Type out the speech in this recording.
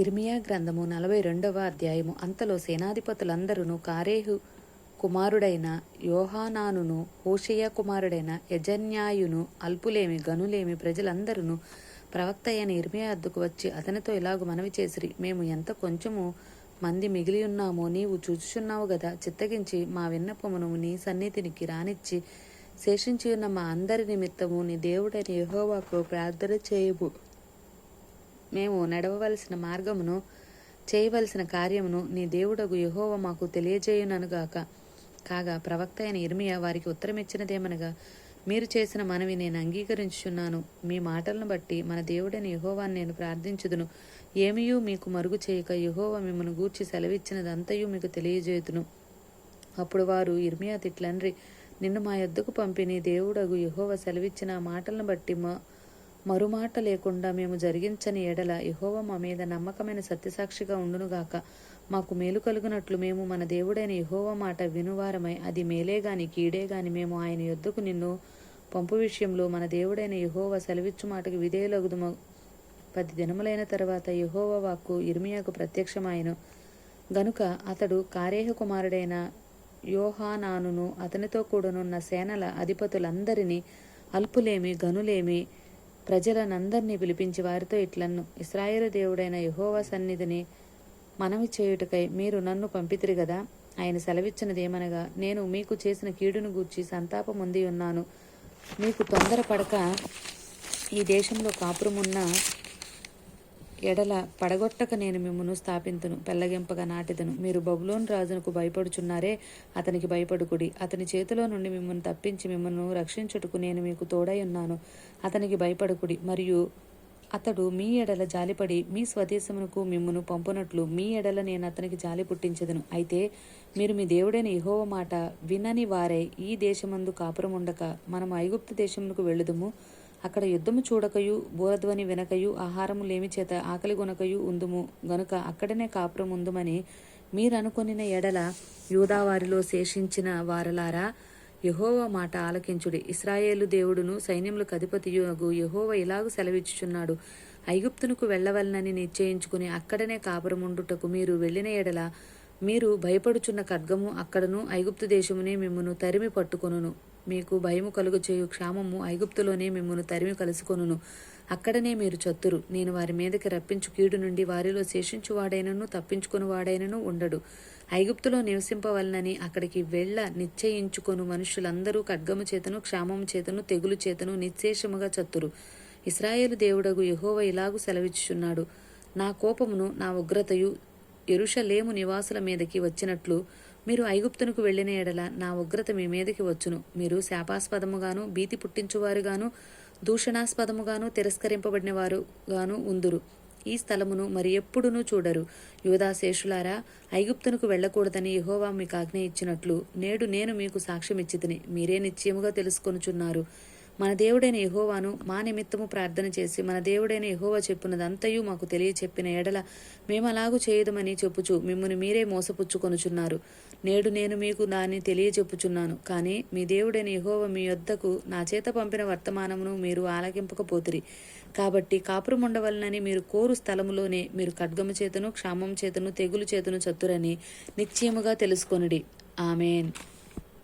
ఇర్మియా గ్రంథము నలభై రెండవ అధ్యాయము. అంతలో సేనాధిపతులందరూ కారేహు కుమారుడైన యోహానానును హోషయ్య కుమారుడైన యజన్యాయును అల్పులేమి గనులేమి ప్రజలందరూ ప్రవక్త అయిన ఇర్మియా అద్దుకు వచ్చి అతనితో ఇలాగు మనవి చేసిరి. మేము ఎంత కొంచెము మంది మిగిలి ఉన్నామో నీవు చూచుచున్నావు గదా. చిత్తగించి మా విన్నపమును నీ సన్నిధినికి రానిచ్చి శేషించి ఉన్న మా అందరి నిమిత్తము నీ దేవుడైన యహోవాకు ప్రార్థన చేయము. మేము నడవవలసిన మార్గమును చేయవలసిన కార్యమును నీ దేవుడగు యహోవ మాకు తెలియజేయుననుగాక కాగా ప్రవక్త అయిన ఇర్మియా వారికి ఉత్తరమిచ్చినదేమనగా మీరు చేసిన మనవి నేను అంగీకరించుచున్నాను. మీ మాటలను బట్టి మన దేవుడైన యెహోవాని నేను ప్రార్థించుదును. ఏమియూ మీకు మరుగు చేయక యహోవ మిమ్మను గూర్చి సెలవిచ్చినదంతయు మీకు తెలియజేయుదును. అప్పుడు వారు ఇర్మియా తిట్లండ్రి నిన్ను మా యొద్దకు పంపిణీ దేవుడగు యహోవ సెలవిచ్చిన మాటలను బట్టి మా మరుమాట లేకుండా మేము జరిగించని ఎడల యహోవ మా మీద నమ్మకమైన సత్యసాక్షిగా ఉండునుగాక. మాకు మేలు కలుగునట్లు మేము మన దేవుడైన యహోవ మాట వినువారమై అది మేలే గాని కీడే గాని మేము ఆయన యొద్దకు నిన్ను పంపు విషయంలో మన దేవుడైన యహోవ సెలవిచ్చు మాటకు విధేయులగుదుము. పది దినములైన తర్వాత యహోవ వాక్కు ఇర్మియాకు ప్రత్యక్షమాయను. గనుక అతడు కారేహ కుమారుడైన యోహానానును అతనితో కూడనున్న సేనల అధిపతులందరినీ అల్పులేమి గనులేమి ప్రజలనందరినీ పిలిపించి వారితో ఇట్లన్ను. ఇస్రాయేలు దేవుడైన యహోవా సన్నిధిని మనవి చేయుటకై మీరు నన్ను పంపితిరి గదా? ఆయన సెలవిచ్చినదేమనగా నేను మీకు చేసిన కీడును గూర్చి సంతాపముంది ఉన్నాను మీకు తొందరపడక ఈ దేశంలో కాపురమున్న ఎడల పడగొట్టక నేను మిమ్మను స్థాపింతును పెల్లగింపగా నాటిదను. మీరు బబులోన్ రాజునకు భయపడుచున్నారే అతనికి భయపడుకుడి. అతని చేతిలో నుండి మిమ్మల్ని తప్పించి మిమ్మల్ని రక్షించుటకు నేను మీకు తోడై ఉన్నాను. అతనికి భయపడుకుడి. మరియు అతడు మీ ఎడల జాలిపడి మీ స్వదేశమునకు మిమ్మును పంపునట్లు మీ ఎడల నేను అతనికి జాలి పుట్టించదును. అయితే మీరు మీ దేవుడైన ఇహోవ మాట వినని వారై ఈ దేశమందు కాపురం ఉండక మనం ఐగుప్తు దేశమునకు వెళ్ళుదుము. అక్కడ యుద్ధము చూడకయు బోరధ్వని వినకయు ఆహారము లేమి చేత ఆకలి గొనకయు ఉందుము. గనుక అక్కడనే కాపురం ఉందుమని మీరనుకొనిన ఎడల యూదావారిలో శేషించిన వారలారా యహోవ మాట ఆలకించుడి. ఇస్రాయేలు దేవుడును సైన్యములకు అధిపతియగు యహోవ ఇలాగు సెలవిచ్చుచున్నాడు. ఐగుప్తునకు వెళ్ళవలనని నిశ్చయించుకుని అక్కడనే కాపురముండుటకు మీరు వెళ్ళిన ఎడల మీరు భయపడుచున్న ఖడ్గము అక్కడను ఐగుప్తు దేశమునే మిమ్మును తరిమి పట్టుకొనును. మీకు భయము కలుగు చేయు క్షామము ఐగుప్తులోనే మిమ్మల్ని తరిమి కలుసుకొనును. అక్కడనే మీరు చత్తురు. నేను వారి మీదకి రప్పించు కీడు నుండి వారిలో శేషించువాడైనను తప్పించుకుని వాడైనను ఉండడు. ఐగుప్తులో నివసింపవలనని అక్కడికి వెళ్ళ నిశ్చయించుకొను. మనుషులందరూ ఖడ్గము చేతను క్షామము చేతను తెగులు చేతను నిశ్శేషముగా చత్తురు. ఇస్రాయేలు దేవుడగు యహోవ ఇలాగు సెలవిచ్చుచున్నాడు. నా కోపమును నా ఉగ్రతయు ఎరుషలేము నివాసుల మీదకి వచ్చినట్లు మీరు ఐగుప్తునకు వెళ్ళిన ఎడల నా ఉగ్రత మీ మీదకి వచ్చును. మీరు శాపాస్పదముగాను భీతి పుట్టించువారుగాను దూషణాస్పదముగాను తిరస్కరింపబడిన వారుగాను ఉందురు. ఈ స్థలమును మరి ఎప్పుడునూ చూడరు. యోధాశేషులారా ఐగుప్తునకు వెళ్ళకూడదని యహోవా మీకు ఆజ్ఞ ఇచ్చినట్లు నేడు నేను మీకు సాక్ష్యమిచ్చితిని. మీరే నిశ్చయముగా తెలుసుకొనుచున్నారు. మన దేవుడైన యహోవాను మా నిమిత్తము ప్రార్థన చేసి మన దేవుడైన యహోవా చెప్పున్నదంతయు మాకు తెలియచెప్పిన ఎడల మేము అలాగు చేయదమని చెప్పుచు మిమ్మల్ని మీరే మోసపుచ్చుకొనుచున్నారు. నేడు నేను మీకు దాన్ని తెలియచెప్పుచున్నాను. కానీ మీ దేవుడైన యహోవ మీ యొద్దకు నా చేత పంపిన వర్తమానమును మీరు ఆలకింపకపోతిరి. కాబట్టి కాపురం ఉండవలనని మీరు కోరు స్థలములోనే మీరు ఖడ్గము చేతను క్షామం చేతను తెగులు చేతను చత్తురని నిశ్చయముగా తెలుసుకొనుడి. ఆమెన్.